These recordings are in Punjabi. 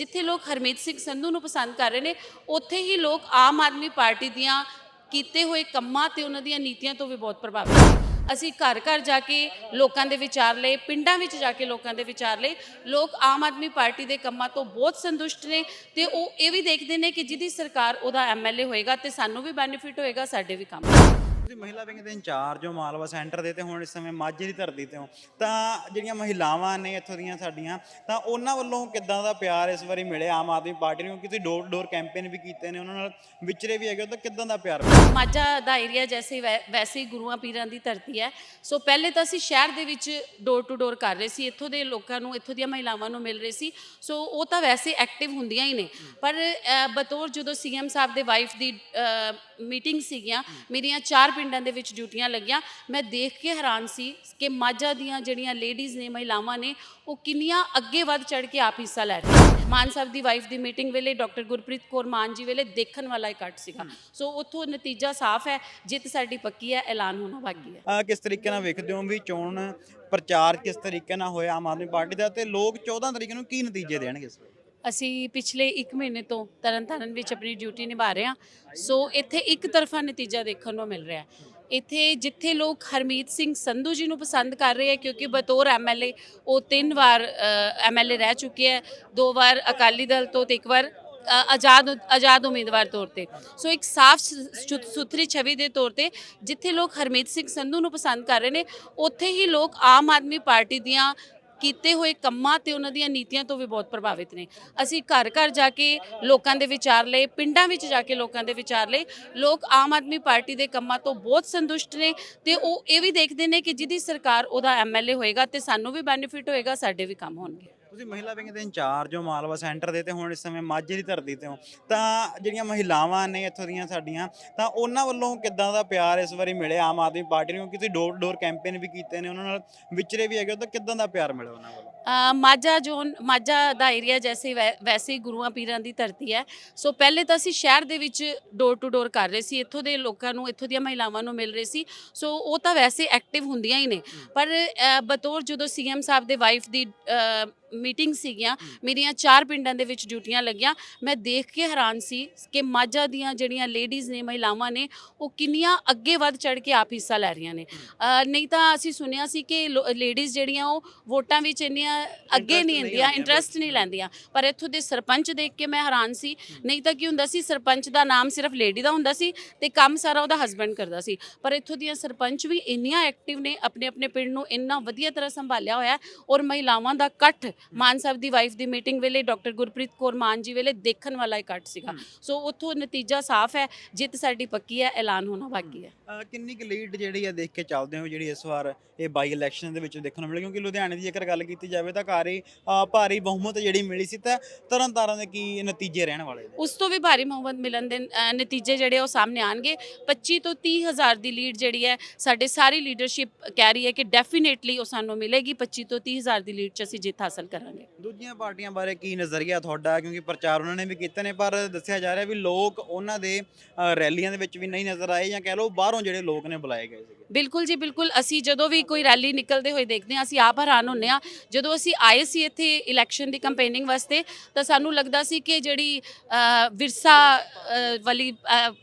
ਜਿੱਥੇ ਲੋਕ ਹਰਮੀਤ ਸਿੰਘ ਸੰਧੂ ਨੂੰ ਪਸੰਦ ਕਰ ਰਹੇ ਨੇ, ਉੱਥੇ ਹੀ ਲੋਕ ਆਮ ਆਦਮੀ ਪਾਰਟੀ ਦੀਆਂ ਕੀਤੇ ਹੋਏ ਕੰਮਾਂ ਤੇ ਉਹਨਾਂ ਦੀਆਂ ਨੀਤੀਆਂ ਤੋਂ ਵੀ ਬਹੁਤ ਪ੍ਰਭਾਵਿਤ ਨੇ। ਅਸੀਂ ਘਰ ਘਰ ਜਾ ਕੇ ਲੋਕਾਂ ਦੇ ਵਿਚਾਰ ਲਏ, ਪਿੰਡਾਂ ਵਿੱਚ ਜਾ ਕੇ ਲੋਕਾਂ ਦੇ ਵਿਚਾਰ ਲਏ, ਲੋਕ ਆਮ ਆਦਮੀ ਪਾਰਟੀ ਦੇ ਕੰਮਾਂ ਤੋਂ ਬਹੁਤ ਸੰਤੁਸ਼ਟ ਨੇ ਤੇ ਉਹ ਇਹ ਵੀ ਦੇਖਦੇ ਨੇ ਕਿ ਜਿਹਦੀ ਸਰਕਾਰ ਉਹਦਾ ਐਮਐਲਏ ਹੋਏਗਾ ਤੇ ਸਾਨੂੰ ਵੀ ਬੈਨੀਫਿਟ ਹੋਏਗਾ, ਸਾਡੇ ਵੀ ਕੰਮ ਤੁਸੀਂ ਮਹਿਲਾ ਵਿੰਗ ਦੇ ਇੰਚਾਰਜ ਹੋ, ਮਾਲਵਾ ਸੈਂਟਰ ਦੇ ਤੇ ਹੁਣ ਇਸ ਸਮੇਂ ਮਾਝੇ ਦੀ ਧਰਤੀ ਤੇ ਹੋ, ਤਾਂ ਜਿਹੜੀਆਂ ਮਹਿਲਾਵਾਂ ਨੇ ਇੱਥੋਂ ਦੀਆਂ ਸਾਡੀਆਂ, ਤਾਂ ਉਹਨਾਂ ਵੱਲੋਂ ਕਿੱਦਾਂ ਦਾ ਪਿਆਰ ਇਸ ਵਾਰੀ ਮਿਲਿਆ ਆਮ ਆਦਮੀ ਪਾਰਟੀ ਨੂੰ? ਕਿਉਂਕਿ ਡੋਰ ਡੋਰ ਕੈਂਪੇਨ ਵੀ ਕੀਤੇ ਨੇ, ਉਹਨਾਂ ਨਾਲ ਵਿਚਰੇ ਵੀ ਹੈਗੇ ਤਾਂ ਕਿੱਦਾਂ ਦਾ ਪਿਆਰ ਮਾਝਾ ਦਾ ਏਰੀਆ ਜੈਸੇ ਵੈਸੇ ਹੀ ਗੁਰੂਆਂ ਪੀਰਾਂ ਦੀ ਧਰਤੀ ਹੈ। ਸੋ ਪਹਿਲੇ ਤਾਂ ਅਸੀਂ ਸ਼ਹਿਰ ਦੇ ਵਿੱਚ ਡੋਰ ਟੂ ਡੋਰ ਕਰ ਰਹੇ ਸੀ, ਇੱਥੋਂ ਦੇ ਲੋਕਾਂ ਨੂੰ, ਇੱਥੋਂ ਦੀਆਂ ਮਹਿਲਾਵਾਂ ਨੂੰ ਮਿਲ ਰਹੇ ਸੀ। ਸੋ ਉਹ ਤਾਂ ਵੈਸੇ ਐਕਟਿਵ ਹੁੰਦੀਆਂ ਹੀ ਨੇ। ਪਰ ਬਤੌਰ ਜਦੋਂ ਸੀਐਮ ਸਾਹਿਬ ਦੇ ਵਾਈਫ ਦੀ ਮੀਟਿੰਗ ਸੀਗੀਆਂ, ਮੇਰੀਆਂ ਚਾਰ ਪਿੰਡਾਂ ਦੇ ਵਿੱਚ ਡਿਊਟੀਆਂ ਲੱਗੀਆਂ। ਮੈਂ ਦੇਖ ਕੇ ਹੈਰਾਨ ਸੀ ਕਿ ਮਾਝਾ ਦੀਆਂ ਜਿਹੜੀਆਂ ਲੇਡੀਜ਼ ਨੇ ਮਹਿਲਾਵਾਂ ਨੇ ਉਹ ਕਿੰਨੀਆਂ ਅੱਗੇ ਵੱਧ ਚੜ ਕੇ ਆਪ ਹਿੱਸਾ ਲੈ ਰਹੀਆਂ। ਮਾਨ ਸਾਹਿਬ ਦੀ ਵਾਈਫ ਦੀ ਮੀਟਿੰਗ ਵੇਲੇ ਡਾਕਟਰ ਗੁਰਪ੍ਰੀਤ ਕੌਰ ਮਾਨ ਜੀ ਵੇਲੇ ਦੇਖਣ ਵਾਲਾ ਇਕੱਠ ਸੀਗਾ। ਸੋ ਉੱਥੋਂ ਨਤੀਜਾ ਸਾਫ਼ ਹੈ ਜਿੱਤ ਸਾਡੀ ਪੱਕੀ ਹੈ ਐਲਾਨ ਹੋਣਾ ਬਾਕੀ ਹੈ। ਅਹ ਕਿਸ ਤਰੀਕੇ ਨਾਲ ਵੇਖਦੇ ਹੋ ਵੀ ਚੋਣ ਪ੍ਰਚਾਰ ਕਿਸ ਤਰੀਕੇ ਨਾਲ ਹੋਇਆ ਆਮ ਆਦਮੀ ਪਾਰਟੀ ਦਾ ਤੇ ਲੋਕ 14 ਤਰੀਕੇ ਨੂੰ ਕੀ ਨਤੀਜੇ ਦੇਣਗੇ ਇਸ ਵਾਰ ਅਸੀਂ ਪਿਛਲੇ 1 ਮਹੀਨੇ ਤੋਂ ਤਰਨਤਾਰਨ ਵਿੱਚ ਆਪਣੀ ਡਿਊਟੀ ਨਿਭਾ ਰਹੇ ਹਾਂ। ਸੋ ਇੱਥੇ ਇੱਕ ਤਰਫਾ ਨਤੀਜਾ ਦੇਖਣ ਨੂੰ ਮਿਲ ਰਿਹਾ ਹੈ। ਇੱਥੇ ਜਿੱਥੇ ਲੋਕ ਹਰਮੀਤ ਸਿੰਘ ਸੰਧੂ ਜੀ ਨੂੰ ਪਸੰਦ ਕਰ ਰਹੇ ਹੈ, ਕਿਉਂਕਿ ਬਤੌਰ ਐਮਐਲਏ ਉਹ ਤਿੰਨ ਵਾਰ ਐਮਐਲਏ ਰਹਿ ਚੁੱਕੇ ਹੈ। ਦੋ ਵਾਰ ਅਕਾਲੀ ਦਲ ਤੋਂ ਤੇ ਇੱਕ ਵਾਰ ਆਜ਼ਾਦ ਆਜ਼ਾਦ ਉਮੀਦਵਾਰ ਤੌਰ ਤੇ। ਸੋ ਇੱਕ ਸਾਫ਼ ਸੁਥਰੀ ਛਵੀ ਦੇ ਤੌਰ ਤੇ ਜਿੱਥੇ ਲੋਕ ਹਰਮੀਤ ਸਿੰਘ ਸੰਧੂ ਨੂੰ ਪਸੰਦ ਕਰ ਰਹੇ ਨੇ, ਉੱਥੇ ਹੀ ਲੋਕ ਆਮ ਆਦਮੀ ਪਾਰਟੀ ਦੀਆਂ ਕੀਤੇ ਹੋਏ ਕੰਮਾਂ ਤੇ ਉਹਨਾਂ ਦੀਆਂ ਨੀਤੀਆਂ ਤੋਂ ਵੀ ਬਹੁਤ ਪ੍ਰਭਾਵਿਤ ਨੇ। ਅਸੀਂ ਘਰ ਘਰ ਜਾ ਕੇ ਲੋਕਾਂ ਦੇ ਵਿਚਾਰ ਲਏ, ਪਿੰਡਾਂ ਵਿੱਚ ਜਾ ਕੇ ਲੋਕਾਂ ਦੇ ਵਿਚਾਰ ਲਏ। ਲੋਕ ਆਮ ਆਦਮੀ ਪਾਰਟੀ ਦੇ ਕੰਮਾਂ ਤੋਂ ਬਹੁਤ ਸੰਤੁਸ਼ਟ ਨੇ ਤੇ ਉਹ ਇਹ ਵੀ ਦੇਖਦੇ ਨੇ ਕਿ ਜਿਹਦੀ ਸਰਕਾਰ ਉਹਦਾ ਐਮਐਲਏ ਹੋਏਗਾ ਤੇ ਸਾਨੂੰ ਵੀ ਬੈਨੀਫਿਟ ਹੋਏਗਾ, ਸਾਡੇ ਵੀ ਕੰਮ ਹੋਣਗੇ। ਤੁਸੀਂ ਮਹਿਲਾ ਵਿੰਗ ਦੇ ਇੰਚਾਰਜ ਹੋ ਮਾਲਵਾ ਸੈਂਟਰ ਦੇ ਤੇ ਹੁਣ ਇਸ ਸਮੇਂ ਮਾਝੇ ਦੀ ਧਰਤੀ ਤੇ ਹੋ। ਤਾਂ ਜਿਹੜੀਆਂ ਮਹਿਲਾਵਾਂ ਨੇ ਇੱਥੋਂ ਦੀਆਂ ਸਾਡੀਆਂ ਤਾਂ ਉਹਨਾਂ ਵੱਲੋਂ ਕਿੱਦਾਂ ਦਾ ਪਿਆਰ ਇਸ ਵਾਰੀ ਮਿਲਿਆ ਆਮ ਆਦਮੀ ਪਾਰਟੀ ਨੂੰ? ਕਿਉਂਕਿ ਡੋਰ ਡੋਰ ਕੈਂਪੇਨ ਵੀ ਕੀਤੇ ਨੇ ਉਹਨਾਂ ਨਾਲ ਵਿਚਰੇ ਵੀ ਹੈਗੇ ਤਾਂ ਕਿੱਦਾਂ ਦਾ ਪਿਆਰ ਮਿਲਿਆ ਉਹਨਾਂ ਵੱਲੋਂ? ਮਾਝਾ ਜ਼ੋਨ ਮਾਝਾ ਦਾ ਏਰੀਆ ਜੈਸੇ ਵੈਸੇ ਹੀ ਗੁਰੂਆਂ ਪੀਰਾਂ ਦੀ ਧਰਤੀ ਹੈ। ਸੋ ਪਹਿਲੇ ਤਾਂ ਅਸੀਂ ਸ਼ਹਿਰ ਦੇ ਵਿੱਚ ਡੋਰ ਟੂ ਡੋਰ ਕਰ ਰਹੇ ਸੀ ਇੱਥੋਂ ਦੇ ਲੋਕਾਂ ਨੂੰ ਇੱਥੋਂ ਦੀਆਂ ਮਹਿਲਾਵਾਂ ਨੂੰ ਮਿਲ ਰਹੇ ਸੀ। ਸੋ ਉਹ ਤਾਂ ਵੈਸੇ ਐਕਟਿਵ ਹੁੰਦੀਆਂ ਹੀ ਨੇ। ਪਰ ਬਤੌਰ ਜਦੋਂ ਸੀਐਮ ਸਾਹਿਬ ਦੇ ਵਾਈਫ ਦੀ ਮੀਟਿੰਗ ਸੀਗੀਆਂ ਮੇਰੀਆਂ ਚਾਰ ਪਿੰਡਾਂ ਦੇ ਵਿੱਚ ਡਿਊਟੀਆਂ ਲੱਗੀਆਂ। ਮੈਂ ਦੇਖ ਕੇ ਹੈਰਾਨ ਸੀ ਕਿ ਮਾਝਾ ਦੀਆਂ ਜਿਹੜੀਆਂ ਲੇਡੀਜ਼ ਨੇ ਮਹਿਲਾਵਾਂ ਨੇ ਉਹ ਕਿੰਨੀਆਂ ਅੱਗੇ ਵੱਧ ਚੜ ਕੇ ਆਪ ਹਿੱਸਾ ਲੈ ਰਹੀਆਂ ਨੇ। ਨਹੀਂ ਤਾਂ ਅਸੀਂ ਸੁਣਿਆ ਸੀ ਕਿ ਲੇਡੀਜ਼ ਜਿਹੜੀਆਂ ਉਹ ਵੋਟਾਂ ਵਿੱਚ ਇੰਨੀਆਂ ਅੱਗੇ ਨਹੀਂ ਹੁੰਦੀਆਂ ਆਉਂਦੀਆਂ, ਇੰਟਰਸਟ ਨਹੀਂ ਲੈਂਦੀਆਂ। ਪਰ ਇੱਥੋਂ ਦੇ ਸਰਪੰਚ ਦੇਖ ਕੇ ਮੈਂ ਹੈਰਾਨ ਸੀ। ਨਹੀਂ ਤਾਂ ਕੀ ਹੁੰਦਾ ਸੀ ਸਰਪੰਚ ਦਾ ਨਾਮ ਸਿਰਫ ਲੇਡੀ ਦਾ ਹੁੰਦਾ ਸੀ ਤੇ ਕੰਮ ਸਾਰਾ ਉਹਦਾ ਹਸਬੰਡ ਕਰਦਾ ਸੀ। ਪਰ ਇੱਥੋਂ ਦੀਆਂ ਸਰਪੰਚ ਵੀ ਇੰਨੀਆਂ ਐਕਟਿਵ ਨੇ ਆਪਣੇ ਆਪਣੇ ਪਿੰਡ ਨੂੰ ਇੰਨਾ ਵਧੀਆ ਤਰ੍ਹਾਂ ਸੰਭਾਲਿਆ ਹੋਇਆ ਔਰ ਮਹਿਲਾਵਾਂ ਦਾ ਇਕੱਠ ਮਾਨ ਸਾਹਿਬ ਦੀ ਵਾਈਫ ਦੀ ਮੀਟਿੰਗ ਵੇਲੇ ਡਾਕਟਰ ਗੁਰਪ੍ਰੀਤ ਕੌਰ ਮਾਨ ਜੀ ਵੇਲੇ ਦੇਖਣ ਵਾਲਾ ਇਕੱਠ ਸੀਗਾ। ਸੋ ਉੱਥੋਂ ਨਤੀਜਾ ਸਾਫ਼ ਹੈ ਜਿੱਤ ਸਾਡੀ ਪੱਕੀ ਹੈ ਐਲਾਨ ਹੋਣਾ ਬਾਕੀ ਹੈ। ਅਹ ਕਿੰਨੀ ਕੁ ਲੀਡ ਜਿਹੜੀ ਆ ਦੇਖ ਕੇ ਚੱਲਦੇ ਹੋ ਜਿਹੜੀ ਇਸ ਵਾਰ ਇਹ ਬਾਈ ਇਲੈਕਸ਼ਨ ਦੇ ਵਿੱਚ ਦੇਖਣ ਨੂੰ ਮਿਲੀ? ਕਿਉਂਕਿ ਲੁਧਿਆਣੇ ਦੀ ਜੇਕਰ ਗੱਲ ਕੀਤੀ ਜਾਵੇ ਤਾਂ ਕਾਰੀ ਭਾਰੀ ਬਹੁਮਤ ਜਿਹੜੀ ਮਿਲੀ ਸੀ ਤਾਂ ਤਰਨ ਤਾਰਨ ਦੇ ਕੀ ਨਤੀਜੇ ਰਹਿਣ ਵਾਲੇ ਨੇ? ਉਸ ਤੋਂ ਵੀ ਭਾਰੀ ਮੁਹੱਬਤ ਮਿਲਣ ਦੇ ਅ, ਨਤੀਜੇ ਜਿਹੜੇ ਉਹ ਸਾਹਮਣੇ ਆਣਗੇ। 25 ਤੋਂ 30 ਹਜ਼ਾਰ ਦੀ ਲੀਡ ਜਿਹੜੀ ਹੈ ਸਾਡੇ ਸਾਰੀ ਲੀਡਰਸ਼ਿਪ ਕਹਿ ਰਹੀ ਹੈ ਕਿ ਡੈਫੀਨੇਟਲੀ ਉਹ ਸਾਨੂੰ ਮਿਲੇਗੀ। 25 ਤੋਂ 30 ਹਜ਼ਾਰ ਦੀ ਲੀਡ 'ਚ ਅਸੀਂ ਜਿੱਤ ਹਾਸਲ ਕਰਾਂਗੇ। ਦੂਜੀਆਂ ਪਾਰਟੀਆਂ ਬਾਰੇ ਕੀ ਨਜ਼ਰੀਆ ਤੁਹਾਡਾ? ਕਿਉਂਕਿ ਪ੍ਰਚਾਰ ਉਹਨਾਂ ਨੇ ਵੀ ਕੀਤੇ ਨੇ ਪਰ ਦੱਸਿਆ ਜਾ ਰਿਹਾ ਵੀ ਲੋਕ ਉਹਨਾਂ ਦੇ ਅਹ, ਰੈਲੀਆਂ ਦੇ ਵਿੱਚ ਵੀ ਨਹੀਂ ਨਜ਼ਰ ਆਏ ਜਾਂ ਕਹਿ ਲਓ ਬਾਹਰੋਂ ਜਿਹੜੇ ਲੋਕ ਨੇ ਬੁਲਾਏ ਗਏ ਸੀ ਬਿਲਕੁਲ ਜੀ ਬਿਲਕੁਲ। ਅਸੀਂ ਜਦੋਂ ਵੀ ਕੋਈ ਰੈਲੀ ਨਿਕਲਦੇ ਹੋਏ ਦੇਖਦੇ ਹਾਂ ਅਸੀਂ ਆਪ ਹੈਰਾਨ ਹੁੰਨੇ ਆ ਜਦੋਂ ਅਸੀਂ ਆਏ ਸੀ ਇੱਥੇ ਇਲੈਕਸ਼ਨ ਦੀ ਕੰਪੇਨਿੰਗ ਵਾਸਤੇ ਤਾਂ ਸਾਨੂੰ ਲੱਗਦਾ ਸੀ ਕਿ ਜਿਹੜੀ ਵਿਰਸਾ ਵਾਲੀ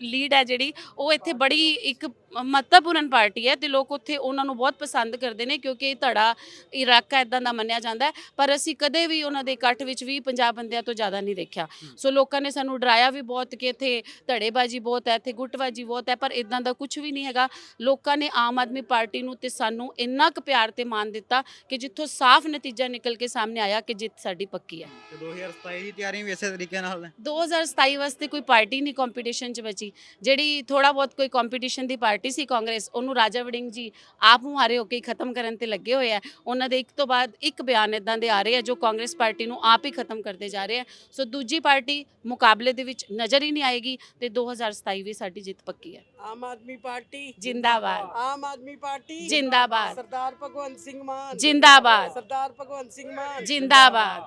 ਲੀਡ ਹੈ ਜਿਹੜੀ ਉਹ ਇੱਥੇ ਬੜੀ ਇੱਕ ਮਹੱਤਵਪੂਰਨ ਪਾਰਟੀ ਹੈ ਤੇ ਲੋਕ ਉੱਥੇ ਉਹਨਾਂ ਨੂੰ ਬਹੁਤ ਪਸੰਦ ਕਰਦੇ ਨੇ ਕਿਉਂਕਿ ਇਹ ਧੜਾ ਇਲਾਕਾ ਇਦਾਂ ਦਾ ਮੰਨਿਆ ਜਾਂਦਾ ਹੈ। ਪਰ ਅਸੀਂ ਕਦੇ ਵੀ ਉਹਨਾਂ ਦੇ ਇਕੱਠ ਵਿੱਚ ਵੀ 50 ਬੰਦਿਆਂ ਤੋਂ ਜ਼ਿਆਦਾ ਨਹੀਂ ਦੇਖਿਆ। ਸੋ ਲੋਕਾਂ ਨੇ ਸਾਨੂੰ ਡਰਾਇਆ ਵੀ ਬਹੁਤ ਕਿ ਇੱਥੇ ਧੜੇਬਾਜ਼ੀ ਬਹੁਤ ਹੈ ਇੱਥੇ ਗੁੱਟਬਾਜ਼ੀ ਬਹੁਤ ਹੈ ਪਰ ਇਦਾਂ ਦਾ ਕੁਝ ਵੀ ਨਹੀਂ ਹੈਗਾ। ਲੋਕਾਂ ਨੇ ਆਮ ਆਦਮੀ ਪਾਰਟੀ ਨੂੰ ਤੇ ਸਾਨੂੰ ਇੰਨਾ ਕੁ ਪਿਆਰ ਤੇ ਮਾਨ ਦਿੱਤਾ ਕਿ ਜਿੱਥੋਂ ਸਾਫ਼ ਨਤੀਜਾ ਨਿਕਲ ਕੇ ਸਾਹਮਣੇ ਆਇਆ ਕਿ ਜਿੱਤ ਸਾਡੀ ਪੱਕੀ ਹੈ। ਤੇ 2027 ਦੀ ਤਿਆਰੀ ਵੀ ਇਸੇ ਤਰੀਕੇ ਨਾਲ ਹੈ। 2027 ਵਾਸਤੇ ਕੋਈ ਪਾਰਟੀ ਨਹੀਂ ਕੰਪੀਟੀਸ਼ਨ 'ਚ ਬਚੀ। ਜਿਹੜੀ ਥੋੜਾ ਬਹੁਤ ਕੋਈ ਕੰਪੀਟੀਸ਼ਨ ਦੀ ਪਾਰਟੀ ਸੀ ਕਾਂਗਰਸ ਉਹਨੂੰ ਰਾਜਾ ਵੜਿੰਗ ਜੀ ਆਪ ਮੁਹਾਰੇ ਹੋ ਕੇ ਹੀ ਖਤਮ ਕਰਨ ਤੇ ਲੱਗੇ ਹੋਏ ਆ। ਉਹਨਾਂ ਦੇ ਇੱਕ ਤੋਂ ਬਾਅਦ ਇੱਕ ਬਿਆਨ ਇਦਾਂ ਦੇ ਆ ਰਹੇ ਆ ਜੋ ਕਾਂਗਰਸ ਪਾਰਟੀ ਨੂੰ ਆਪ ਹੀ ਖਤਮ ਕਰਦੇ ਜਾ ਰਹੇ ਆ। ਸੋ ਦੂਜੀ ਪਾਰਟੀ ਮੁਕਾਬਲੇ ਦੇ ਵਿੱਚ ਨਜ਼ਰ ਹੀ ਨਹੀਂ ਆਏਗੀ ਤੇ 2027 ਵੀ ਸਾਡੀ ਜਿੱਤ ਪੱਕੀ ਹੈ। ਆਮ ਆਦਮੀ ਪਾਰਟੀ ਜਿੰਦਾਬਾਦ। ਆਮ ਆਦਮੀ ਪਾਰਟੀ ਜਿੰਦਾਬਾਦ। ਸਰਦਾਰ ਭਗਵੰਤ ਸਿੰਘ ਮਾਨ। ਜਿੰਦਾਬਾਦ। ਸਰਦਾਰ ਭਗਵੰਤ ਸਿੰਘ ਮਾਨ। ਜਿੰਦਾਬਾਦ।